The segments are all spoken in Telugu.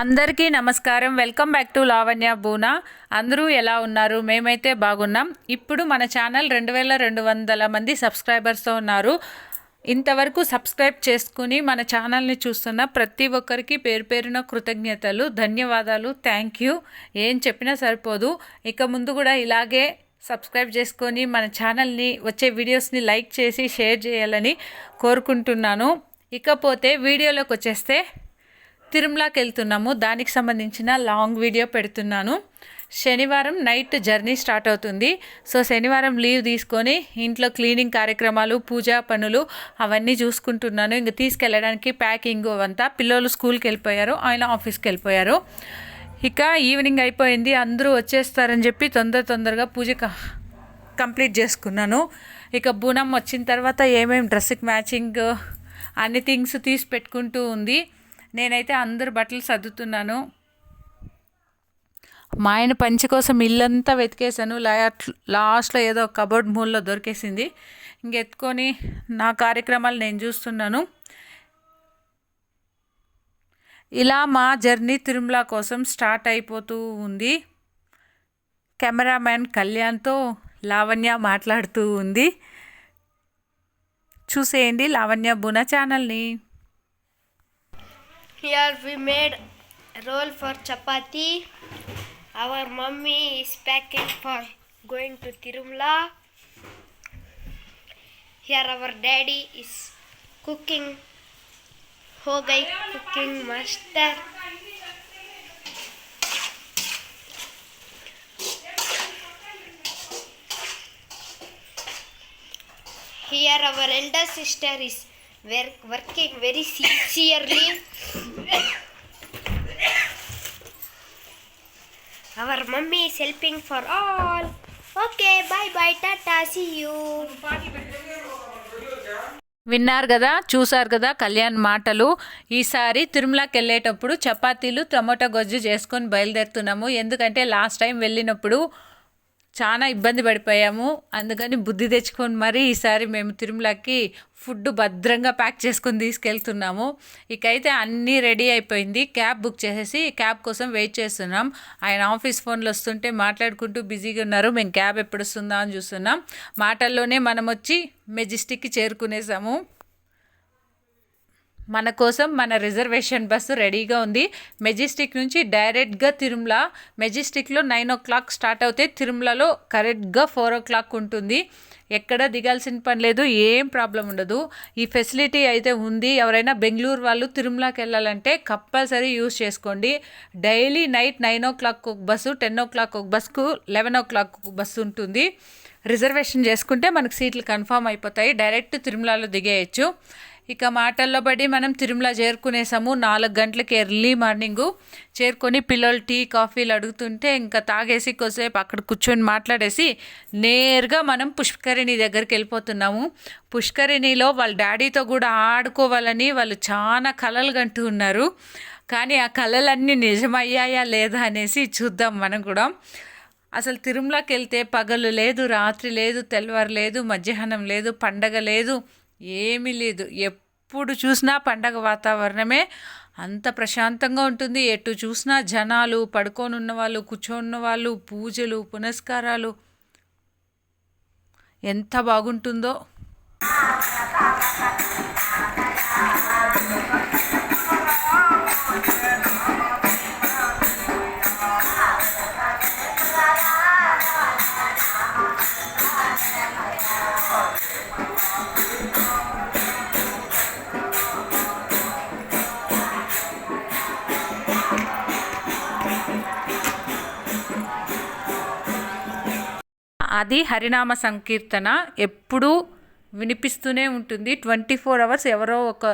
అందరికీ నమస్కారం. వెల్కమ్ బ్యాక్ టు లావణ్య బూనా. అందరూ ఎలా ఉన్నారు? మేమైతే బాగున్నాం. ఇప్పుడు మన ఛానల్ రెండు వేల రెండు వందల మంది సబ్స్క్రైబర్స్తో ఉన్నారు. ఇంతవరకు సబ్స్క్రైబ్ చేసుకుని మన ఛానల్ని చూస్తున్న ప్రతి ఒక్కరికి పేరు పేరున కృతజ్ఞతలు ధన్యవాదాలు. Thank you. ఏం చెప్పినా సరిపోదు. ఇక ముందు కూడా ఇలాగే సబ్స్క్రైబ్ చేసుకొని మన ఛానల్ని వచ్చే వీడియోస్ని లైక్ చేసి షేర్ చేయాలని కోరుకుంటున్నాను. ఇకపోతే వీడియోలోకి వచ్చేస్తే తిరుమలకి వెళ్తున్నాము దానికి సంబంధించిన లాంగ్ వీడియో పెడుతున్నాను. శనివారం నైట్ జర్నీ స్టార్ట్ అవుతుంది. సో శనివారం లీవ్ తీసుకొని ఇంట్లో క్లీనింగ్ కార్యక్రమాలు పూజా పనులు అవన్నీ చూసుకుంటున్నాను. ఇంక తీసుకెళ్ళడానికి ప్యాకింగ్ అవంతా పిల్లలు స్కూల్కి వెళ్ళిపోయారు ఆయన ఆఫీస్కి వెళ్ళిపోయారు ఇక ఈవినింగ్ అయిపోయింది. అందరూ వచ్చేస్తారని చెప్పి తొందర తొందరగా పూజ క- కంప్లీట్ చేసుకున్నాను. ఇక బూనం వచ్చిన తర్వాత ఏమేమి డ్రెస్కి మ్యాచింగ్ అన్ని థింగ్స్ తీసి పెట్టుకుంటూ ఉంది. నేనైతే అందరు బట్టలు సర్దుతున్నాను. మా ఆయన పంచి కోసం ఇల్లంతా వెతికేసాను లాస్ట్లో ఏదో కబోర్డ్ మూల్లో దొరికేసింది. ఇంకెత్తుకొని నా కార్యక్రమాలు నేను చూస్తున్నాను. ఇలా మా జర్నీ తిరుమల కోసం స్టార్ట్ అయిపోతూ ఉంది. కెమెరామ్యాన్ కళ్యాణ్తో లావణ్య మాట్లాడుతూ ఉంది. చూసేయండి లావణ్య బున ఛానల్ని. Here we made roll for chapati. Our mummy is packing for going to Tirumala. Here our daddy is cooking. Hogai cooking master. Here our elder sister is work, working very sincerely. Our mummy is helping for all. Okay, bye bye, tata, see విన్నారు కదా చూసారు కదా కళ్యాణ్ మాటలు. ఈసారి తిరుమలకి వెళ్ళేటప్పుడు చపాతీలు టమోటా గొజ్జు చేసుకొని బయలుదేరుతున్నాము. ఎందుకంటే లాస్ట్ టైం వెళ్ళినప్పుడు చాలా ఇబ్బంది పడిపోయాము. అందుకని బుద్ధి తెచ్చుకొని మరీ ఈసారి మేము తిరుమలకి ఫుడ్ భద్రంగా ప్యాక్ చేసుకొని తీసుకెళ్తున్నాము. ఇకైతే అన్నీ రెడీ అయిపోయింది. క్యాబ్ బుక్ చేసేసి క్యాబ్ కోసం వెయిట్ చేస్తున్నాం. ఆయన ఆఫీస్ ఫోన్లు వస్తుంటే మాట్లాడుకుంటూ బిజీగా ఉన్నారు. మేము క్యాబ్ ఎప్పుడు వస్తుందా అని చూస్తున్నాం. మాటల్లోనే మనం వచ్చి మెజిస్టిక్కి చేరుకునేసాము. మన కోసం మన రిజర్వేషన్ బస్సు రెడీగా ఉంది. మెజెస్టిక్ నుంచి డైరెక్ట్గా తిరుమల మెజెస్టిక్లో నైన్ ఓ క్లాక్ స్టార్ట్ అవుతే తిరుమలలో కరెక్ట్గా ఫోర్ ఓ క్లాక్ ఉంటుంది. ఎక్కడ దిగాల్సిన పని లేదు ఏం ప్రాబ్లం ఉండదు. ఈ ఫెసిలిటీ అయితే ఉంది. ఎవరైనా బెంగళూరు వాళ్ళు తిరుమలకి వెళ్ళాలంటే కంపల్సరీ యూస్ చేసుకోండి. Daily night nine o'clock ఒక బస్సు టెన్ ఓ క్లాక్ ఒక బస్కు లెవెన్ ఓ క్లాక్ ఒక బస్సు ఉంటుంది. రిజర్వేషన్ చేసుకుంటే మనకు సీట్లు కన్ఫామ్ అయిపోతాయి. డైరెక్ట్ తిరుమలలో దిగేయచ్చు. ఇక మాటల్లో పడి మనం తిరుమల చేరుకునేసాము. నాలుగు గంటలకి ఎర్లీ మార్నింగు చేరుకొని పిల్లలు టీ కాఫీలు అడుగుతుంటే ఇంకా తాగేసి కొద్దిసేపు అక్కడ కూర్చొని మాట్లాడేసి నేరుగా మనం పుష్కరిణి దగ్గరికి వెళ్ళిపోతున్నాము. పుష్కరిణిలో వాళ్ళ డాడీతో కూడా ఆడుకోవాలని వాళ్ళు చాలా కలలు కంటూ ఉన్నారు. కానీ ఆ కళలన్నీ నిజమయ్యాయా లేదా అనేసి చూద్దాం మనం కూడా. అసలు తిరుమలకి వెళ్తే పగలు లేదు రాత్రి లేదు తెల్లవారు లేదు మధ్యాహ్నం లేదు పండగ లేదు. ఏమీ లేదు. ఎప్పుడు చూసినా పండగ వాతావరణమే అంత ప్రశాంతంగా ఉంటుంది. ఎటు చూసినా జనాలు పడుకోనున్న ఉన్న వాళ్ళు కూర్చోనున్న ఉన్న వాళ్ళు పూజలు పునస్కారాలు ఎంత బాగుంటుందో. అది హరినామ సంకీర్తన ఎప్పుడూ వినిపిస్తూనే ఉంటుంది. ట్వంటీ ఫోర్ అవర్స్ ఎవరో ఒక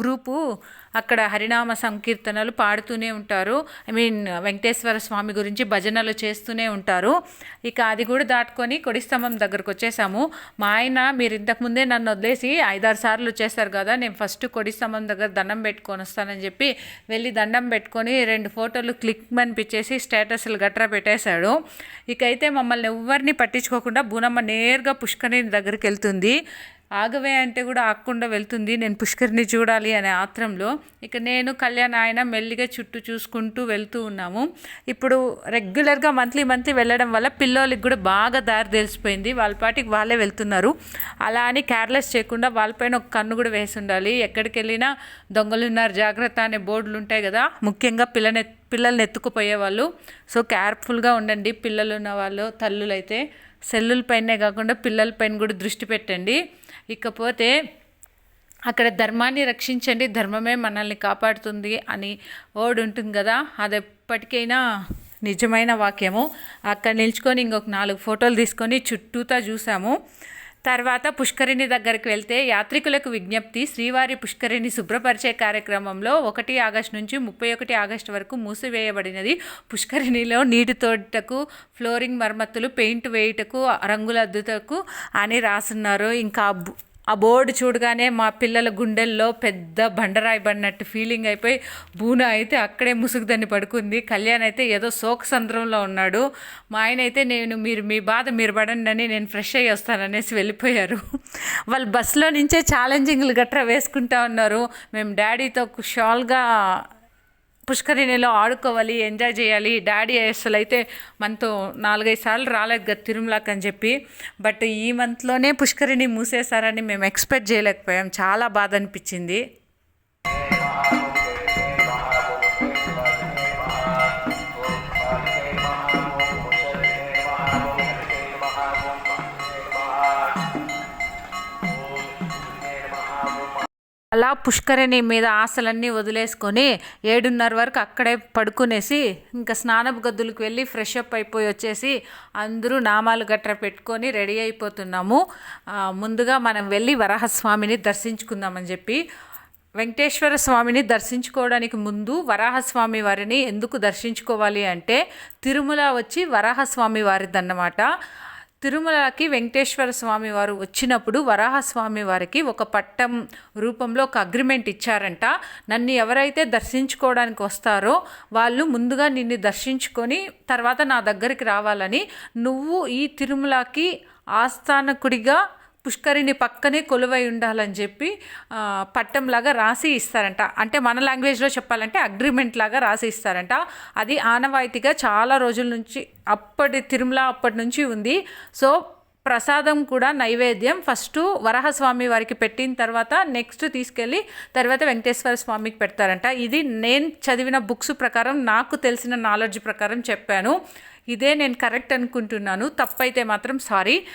గ్రూపు అక్కడ హరినామ సంకీర్తనలు పాడుతూనే ఉంటారు. ఐ మీన్ వెంకటేశ్వర స్వామి గురించి భజనలు చేస్తూనే ఉంటారు. ఇక అది కూడా దాటుకొని కొడిస్తంభం దగ్గరకు వచ్చేసాము. మా ఆయన మీరు ఇంతకుముందే నన్ను వదిలేసి ఐదారు సార్లు వచ్చేసారు కదా నేను ఫస్ట్ కొడిస్తంభం దగ్గర దండం పెట్టుకొని వస్తానని చెప్పి వెళ్ళి దండం పెట్టుకొని రెండు ఫోటోలు క్లిక్ అనిపించేసి స్టేటస్లు గట్రా పెట్టేశాడు. ఇకైతే మమ్మల్ని ఎవరిని పట్టించుకోకుండా బూనమ్మ నేరుగా పుష్కరిణి దగ్గరికి వెళ్తుంది. ఆగవే అంటే కూడా ఆగకుండా వెళ్తుంది నేను పుష్కరిని చూడాలి అనే ఆత్రంలో. ఇక నేను కళ్యాణ్ ఆయన మెల్లిగా చుట్టూ చూసుకుంటూ వెళ్తూ ఉన్నాము. ఇప్పుడు రెగ్యులర్గా మంత్లీ మంత్లీ వెళ్ళడం వల్ల పిల్లలకి కూడా బాగా దారి తెలిసిపోయింది. వాళ్ళ పాటికి వాళ్ళే వెళ్తున్నారు. అలా అని కేర్లెస్ చేయకుండా వాళ్ళపైన ఒక కన్ను కూడా వేసి ఉండాలి. ఎక్కడికి వెళ్ళినా దొంగలున్నారు జాగ్రత్త అనే బోర్డులు ఉంటాయి కదా. ముఖ్యంగా పిల్లని పిల్లల్ని ఎత్తుకుపోయేవాళ్ళు సో కేర్ఫుల్గా ఉండండి పిల్లలు ఉన్న వాళ్ళు తల్లులు అయితే సెల్లుల పైనే కాకుండా పిల్లలపైన కూడా దృష్టి పెట్టండి. ఇకపోతే అక్కడ ధర్మాన్ని రక్షించండి ధర్మమే మనల్ని కాపాడుతుంది అని ఓడి ఉంటుంది కదా. అది ఎప్పటికైనా నిజమైన వాక్యము. అక్కడ నిల్చుకొని ఇంకొక నాలుగు ఫోటోలు తీసుకొని చుట్టూతా చూసాము. తర్వాత పుష్కరిణి దగ్గరికి వెళ్తే యాత్రికులకు విజ్ఞప్తి శ్రీవారి పుష్కరిణి శుభ్రపరిచే కార్యక్రమంలో ఒకటి ఆగస్టు నుంచి ముప్పై ఒకటి ఆగస్టు వరకు మూసివేయబడినది. పుష్కరిణిలో నీటి తోటకు ఫ్లోరింగ్ మరమ్మతులు పెయింట్ వేయుటకు రంగుల అద్దుటకు అని రాసున్నారు. ఇంకా ఆ బోర్డు చూడగానే మా పిల్లల గుండెల్లో పెద్ద బండరాయి పడినట్టు ఫీలింగ్ అయిపోయి బూన అయితే అక్కడే ముసుగుదని పడుకుంది. కళ్యాణ్ అయితే ఏదో శోక సంద్రంలో ఉన్నాడు. మా ఆయన అయితే నేను మీరు మీ బాధ మీరు పడండి అని నేను ఫ్రెష్ అయ్యి వస్తాననేసి వెళ్ళిపోయారు. వాళ్ళు బస్సులో నుంచే ఛాలెంజింగ్లు గట్రా వేసుకుంటా ఉన్నారు. మేము డాడీతో షాల్గా పుష్కరిణిలో ఆడుకోవాలి ఎంజాయ్ చేయాలి. డాడీ అసలు అయితే మనతో నాలుగైదు సార్లు రాలేదు కదా తిరుమలకి అని చెప్పి. బట్ ఈ మంత్లోనే పుష్కరిణి మూసేశారని మేము ఎక్స్పెక్ట్ చేయలేకపోయాం. చాలా బాధ అనిపించింది. అలా పుష్కరిణి మీద ఆశలన్నీ వదిలేసుకొని ఏడున్నర వరకు అక్కడే పడుకునేసి ఇంకా స్నానపు గదులకు వెళ్ళి ఫ్రెష్ అప్ అయిపోయి వచ్చేసి అందరూ నామాలు గట్రా పెట్టుకొని రెడీ అయిపోతున్నాము. ముందుగా మనం వెళ్ళి వరాహస్వామిని దర్శించుకుందామని చెప్పి వెంకటేశ్వర స్వామిని దర్శించుకోవడానికి ముందు వరాహస్వామి వారిని ఎందుకు దర్శించుకోవాలి అంటే తిరుమల వచ్చి వరాహస్వామి వారిదన్నమాట. తిరుమలకి వెంకటేశ్వర స్వామి వారు వచ్చినప్పుడు వరాహస్వామి వారికి ఒక పట్టం రూపంలో ఒక అగ్రిమెంట్ ఇచ్చారంట. నన్ను ఎవరైతే దర్శించుకోవడానికి వస్తారో వాళ్ళు ముందుగా నిన్ను దర్శించుకొని తర్వాత నా దగ్గరికి రావాలని నువ్వు ఈ తిరుమలకి ఆస్థానకుడిగా పుష్కరిణి పక్కనే కొలువై ఉండాలని చెప్పి పట్టంలాగా రాసి ఇస్తారంట. అంటే మన లాంగ్వేజ్లో చెప్పాలంటే అగ్రిమెంట్ లాగా రాసి ఇస్తారంట. అది ఆనవాయితీగా చాలా రోజుల నుంచి అప్పటి తిరుమల అప్పటి నుంచి ఉంది. సో ప్రసాదం కూడా నైవేద్యం ఫస్ట్ వరహస్వామి వారికి పెట్టిన తర్వాత నెక్స్ట్ తీసుకెళ్ళి తర్వాత వెంకటేశ్వర స్వామికి పెడతారంట. ఇది నేను చదివిన బుక్స్ ప్రకారం నాకు తెలిసిన నాలెడ్జ్ ప్రకారం చెప్పాను. ఇదే నేను కరెక్ట్ అనుకుంటున్నాను తప్పైతే మాత్రం సారీ.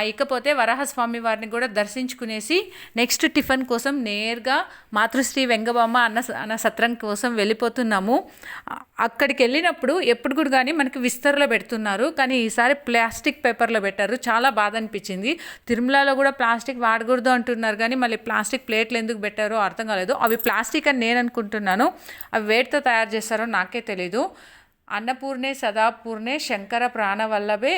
ఇకపోతే వరాహస్వామి వారిని కూడా దర్శించుకునేసి నెక్స్ట్ టిఫిన్ కోసం నేరుగా మాతృశ్రీ వెంగబామ్మ అన్న అన్న సత్రం కోసం వెళ్ళిపోతున్నాము. అక్కడికి వెళ్ళినప్పుడు ఎప్పుడు కూడా కానీ మనకి విస్తరలో పెడుతున్నారు కానీ ఈసారి ప్లాస్టిక్ పేపర్లో పెట్టారు. చాలా బాధ అనిపించింది. తిరుమలలో కూడా ప్లాస్టిక్ వాడకూడదు అంటున్నారు కానీ మళ్ళీ ప్లాస్టిక్ ప్లేట్లు ఎందుకు పెట్టారో అర్థం కాలేదు. అవి ప్లాస్టిక్ అని నేను అనుకుంటున్నాను. అవి వేటితో తయారు చేస్తారో నాకే తెలీదు. అన్నపూర్ణే సదాపూర్ణే శంకర ప్రాణవల్లభే.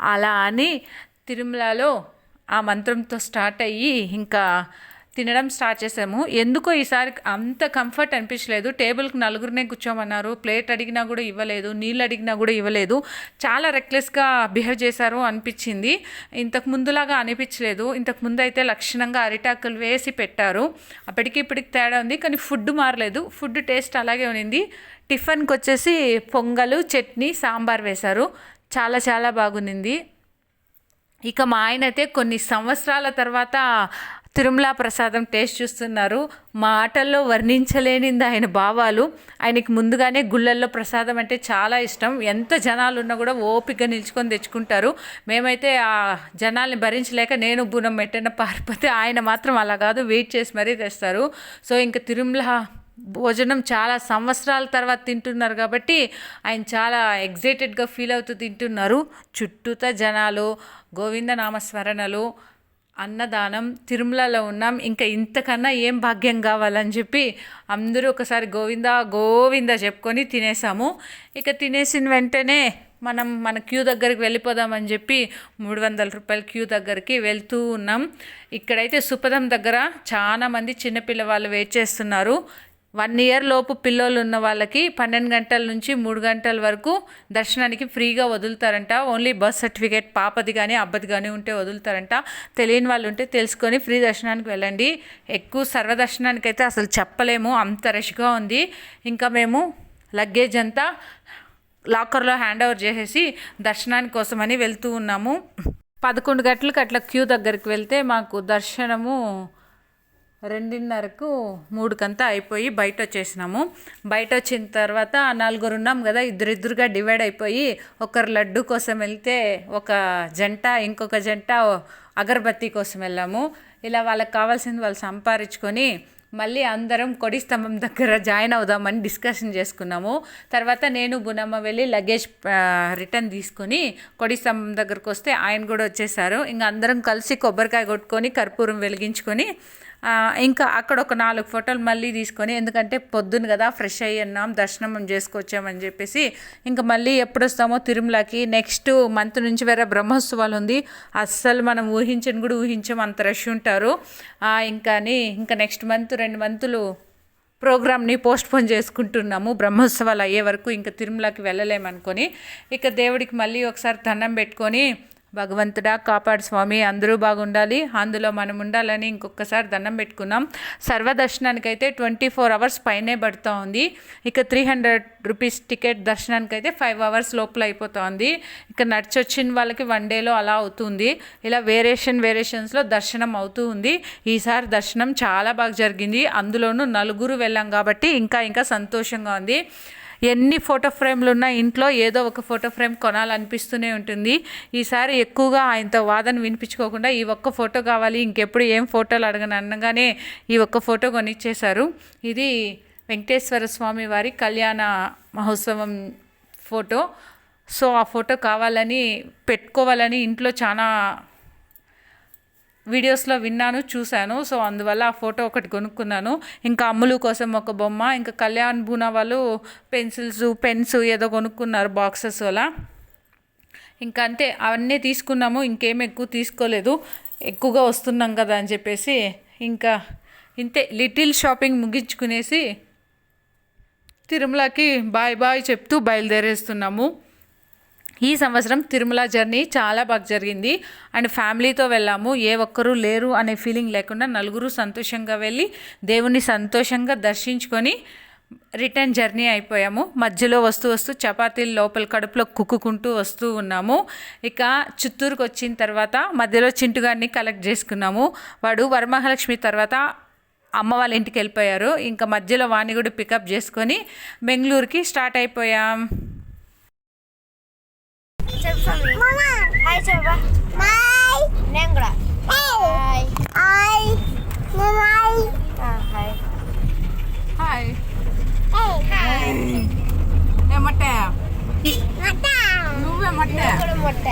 అలా అని తిరుమలలో ఆ మంత్రంతో స్టార్ట్ అయ్యి ఇంకా తినడం స్టార్ట్ చేసాము. ఎందుకో ఈసారి అంత కంఫర్ట్ అనిపించలేదు. టేబుల్కి నలుగురినే కూర్చోమన్నారు. ప్లేట్ అడిగినా కూడా ఇవ్వలేదు. నీళ్ళు అడిగినా కూడా ఇవ్వలేదు. చాలా రెక్లెస్గా బిహేవ్ చేశారు అనిపించింది. ఇంతకు ముందులాగా అనిపించలేదు. ఇంతకు ముందు అయితే లక్షణంగా అరిటాకులు వేసి పెట్టారు. అప్పటికి ఇప్పటికి తేడా ఉంది. కానీ ఫుడ్ మారలేదు. ఫుడ్ టేస్ట్ అలాగే ఉన్నింది టిఫిన్కి వచ్చేసి పొంగలు చట్నీ సాంబార్ వేశారు. చాలా చాలా బాగుంది ఇక మా ఆయన అయితే కొన్ని సంవత్సరాల తర్వాత తిరుమల ప్రసాదం టేస్ట్ చూస్తున్నారు. మాటల్లో వర్ణించలేనింది ఆయన భావాలు. ఆయనకి ముందుగానే గుళ్ళల్లో ప్రసాదం అంటే చాలా ఇష్టం. ఎంత జనాలు ఉన్నా కూడా ఓపిక నిల్చుకొని తెచ్చుకుంటారు. మేమైతే ఆ జనాల్ని భరించలేక నేను బునం పెట్టిన పారిపోతే ఆయన మాత్రం అలా కాదు వెయిట్ చేసి మరీ తెస్తారు. సో ఇంకా తిరుమల భోజనం చాలా సంవత్సరాల తర్వాత తింటున్నారు కాబట్టి ఆయన చాలా ఎగ్జైటెడ్గా ఫీల్ అవుతూ తింటున్నారు. చుట్టూతా జనాలు గోవిందనామస్మరణలు అన్నదానం తిరుమలలో ఉన్నాం ఇంకా ఇంతకన్నా ఏం భాగ్యం కావాలని చెప్పి అందరూ ఒకసారి గోవింద గోవింద చెప్పుకొని తినేసాము. ఇక తినేసిన వెంటనే మనం మన క్యూ దగ్గరికి వెళ్ళిపోదామని చెప్పి మూడు వందల రూపాయల క్యూ దగ్గరికి వెళ్తూ ఉన్నాం. ఇక్కడైతే సుపదం దగ్గర చాలామంది చిన్నపిల్లవాళ్ళు చిన్నపిల్ల వాళ్ళు వెయిట్ చేస్తున్నారు. వన్ ఇయర్ లోపు పిల్లలు ఉన్న వాళ్ళకి పన్నెండు గంటల నుంచి మూడు గంటల వరకు దర్శనానికి ఫ్రీగా వదులుతారంట. ఓన్లీ బస్ సర్టిఫికేట్ పాపది కానీ అబ్బది కానీ ఉంటే వదులుతారంట. తెలియని వాళ్ళు ఉంటే తెలుసుకొని ఫ్రీ దర్శనానికి వెళ్ళండి. ఎక్కువ సర్వదర్శనానికి అయితే అసలు చెప్పలేము. అంత రష్గా ఉంది. ఇంకా మేము లగేజ్ అంతా లాకర్లో హ్యాండ్ ఓవర్ చేసేసి దర్శనానికి కోసమని వెళ్తూ ఉన్నాము. పదకొండు గంటలకు అట్లా క్యూ దగ్గరికి వెళ్తే మాకు దర్శనము రెండున్నరకు మూడుకంతా అయిపోయి బయట వచ్చేసినాము బయట వచ్చిన తర్వాత నలుగురు ఉన్నాం కదా ఇద్దరిద్దరుగా డివైడ్ అయిపోయి ఒకరు లడ్డు కోసం వెళ్తే ఒక జంట ఇంకొక జంట అగరబత్తి కోసం వెళ్ళాము. ఇలా వాళ్ళకి కావాల్సింది వాళ్ళు సంపాదించుకొని మళ్ళీ అందరం కొడి స్తంభం దగ్గర జాయిన్ అవుదామని డిస్కషన్ చేసుకున్నాము. తర్వాత నేను బునమ్మ వెళ్ళి లగేజ్ రిటర్న్ తీసుకొని కొడి స్తంభం దగ్గరకు వస్తే ఆయన కూడా వచ్చేసారు. ఇంకా అందరం కలిసి కొబ్బరికాయ కొట్టుకొని కర్పూరం వెలిగించుకొని ఇంకా అక్కడ ఒక నాలుగు ఫోటోలు మళ్ళీ తీసుకొని ఎందుకంటే పొద్దున కదా ఫ్రెష్ అయ్యి ఉన్నాం దర్శనం చేసుకొచ్చామని చెప్పేసి ఇంకా మళ్ళీ ఎప్పుడు వస్తామో తిరుమలకి నెక్స్ట్ మంత్ నుంచి వేరే బ్రహ్మోత్సవాలు ఉంది. అస్సలు మనం ఊహించని కూడా ఊహించాం అంత రష్ ఉంటారు. ఇంకా ఇంకాని ఇంకా నెక్స్ట్ మంత్ రెండు మంతులు ప్రోగ్రామ్ని పోస్ట్పోన్ చేసుకుంటున్నాము బ్రహ్మోత్సవాలు అయ్యే వరకు ఇంకా తిరుమలకి వెళ్ళలేమనుకొని. ఇక దేవుడికి మళ్ళీ ఒకసారి దండం పెట్టుకొని భగవంతుడా కాపాడు స్వామి అందరూ బాగుండాలి. అందులో మనం ఉండాలని ఇంకొకసారి దండం పెట్టుకున్నాం. సర్వదర్శనానికి అయితే ట్వంటీ ఫోర్ అవర్స్ పైనే పడుతూ ఉంది. ఇక త్రీ హండ్రెడ్ రూపీస్ టికెట్ దర్శనానికి అయితే ఫైవ్ అవర్స్ లోపల అయిపోతుంది. ఇక నడిచొచ్చిన వాళ్ళకి వన్ డేలో అలా అవుతుంది. ఇలా వేరియేషన్ వేరియేషన్స్లో దర్శనం అవుతూ ఉంది. ఈసారి దర్శనం చాలా బాగా జరిగింది. అందులోనూ నలుగురు వెళ్ళాం కాబట్టి ఇంకా ఇంకా సంతోషంగా ఉంది. ఎన్ని ఫోటో ఫ్రేమ్లు ఉన్నా ఇంట్లో ఏదో ఒక ఫోటో ఫ్రేమ్ కొనాలనిపిస్తూనే ఉంటుంది. ఈసారి ఎక్కువగా ఆయనతో వాదన వినిపించుకోకుండా ఈ ఒక్క ఫోటో కావాలి ఇంకెప్పుడు ఏం ఫోటోలు అడగను అనగానే ఈ ఒక్క ఫోటో కొనిచ్చేశారు. ఇది వెంకటేశ్వర స్వామి వారి కళ్యాణ మహోత్సవం ఫోటో. సో ఆ ఫోటో కావాలని పెట్టుకోవాలని ఇంట్లో చాలా వీడియోస్లో విన్నాను చూశాను. సో అందువల్ల ఆ ఫోటో ఒకటి కొనుక్కున్నాను. ఇంకా అమ్ములు కోసం ఒక బొమ్మ ఇంకా కళ్యాణ్ బూనా వాళ్ళు పెన్సిల్స్ పెన్స్ ఏదో కొనుక్కున్నారు బాక్సెస్ అలా. ఇంకా అంతే అవన్నీ తీసుకున్నాము. ఇంకేం ఎక్కువ తీసుకోలేదు. ఎక్కువగా వస్తున్నాం కదా అని చెప్పేసి ఇంకా ఇంతే. లిటిల్ షాపింగ్ ముగించుకునేసి తిరుమలకి బాయ్ బాయ్ చెప్తూ బయలుదేరేస్తున్నాము. ఈ సంవత్సరం తిరుమల జర్నీ చాలా బాగా జరిగింది. అండ్ ఫ్యామిలీతో వెళ్ళాము. ఏ ఒక్కరూ లేరు అనే ఫీలింగ్ లేకుండా నలుగురు సంతోషంగా వెళ్ళి దేవుని సంతోషంగా దర్శించుకొని రిటర్న్ జర్నీ అయిపోయాము. మధ్యలో వస్తూ వస్తూ చపాతీలు లోపల కడుపులో కుక్కుకుంటూ వస్తూ ఉన్నాము. ఇక చిత్తూరుకు వచ్చిన తర్వాత మధ్యలో చింటుగారిని కలెక్ట్ చేసుకున్నాము. వాడు వరమహాలక్ష్మి తర్వాత అమ్మ వాళ్ళ ఇంటికి వెళ్ళిపోయారు. ఇంకా మధ్యలో వాణి కూడా పికప్ చేసుకొని బెంగళూరుకి స్టార్ట్ అయిపోయాం. హాయ్ చెప్పా నేను కూడా హాయ్ హాయ్ హాయ్ హాయ్ ఏమట్టే నువ్వేమట్టే కూడా మొట్ట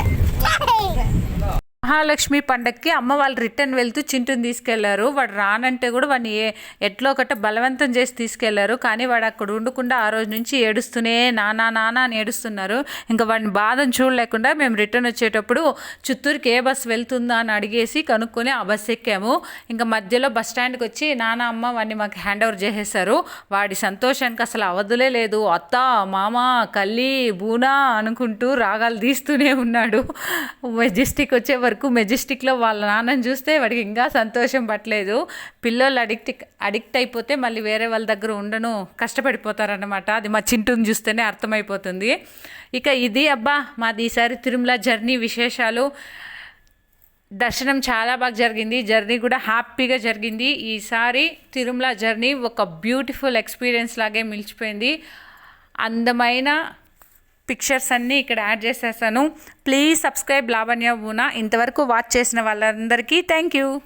మహాలక్ష్మి పండక్కి అమ్మ వాళ్ళు రిటర్న్ వెళ్తూ చింటుని తీసుకెళ్ళారు. వాడు రానంటే కూడా వాడిని ఏ ఎట్లో ఒకటి బలవంతం చేసి తీసుకెళ్ళారు. కానీ వాడు అక్కడ ఉండకుండా ఆ రోజు నుంచి ఏడుస్తూనే నానా నానా అని ఏడుస్తున్నారు. ఇంకా వాడిని బాధను చూడలేకుండా మేము రిటర్న్ వచ్చేటప్పుడు చిత్తూరుకి ఏ బస్సు వెళ్తుందా అని అడిగేసి కనుక్కొని ఆ బస్సు ఎక్కాము. ఇంకా మధ్యలో బస్ స్టాండ్కి వచ్చి నానా అమ్మ వాడిని మాకు హ్యాండ్ ఓవర్ చేసేసారు వాడి సంతోషానికి అసలు అవదులే లేదు. అత్త మామ కల్లి బూనా అనుకుంటూ రాగాలు తీస్తూనే ఉన్నాడు. మెజెస్టిక్ వచ్చే వరకు మెజెస్టిక్లో వాళ్ళ నాన్నని చూస్తే వాడికి ఇంకా సంతోషం పట్టలేదు. పిల్లలు అడిక్ట్ అడిక్ట్ అయిపోతే మళ్ళీ వేరే వాళ్ళ దగ్గర ఉండను కష్టపడిపోతారనమాట అది మా చింటూని చూస్తేనే అర్థమైపోతుంది. ఇక ఇది అబ్బా మాది ఈసారి తిరుమల జర్నీ విశేషాలు. దర్శనం చాలా బాగా జరిగింది. జర్నీ కూడా హ్యాపీగా జరిగింది. ఈసారి తిరుమల జర్నీ ఒక బ్యూటిఫుల్ ఎక్స్పీరియన్స్ లాగే మిలిచిపోయింది అందమైన పిక్చర్స్ అన్నీ ఇక్కడ యాడ్ చేసేసాను. ప్లీజ్ సబ్స్క్రైబ్ లావణ్య ఊనా ఇంతవరకు వాచ్ చేసిన వాళ్ళందరికీ థ్యాంక్ యూ.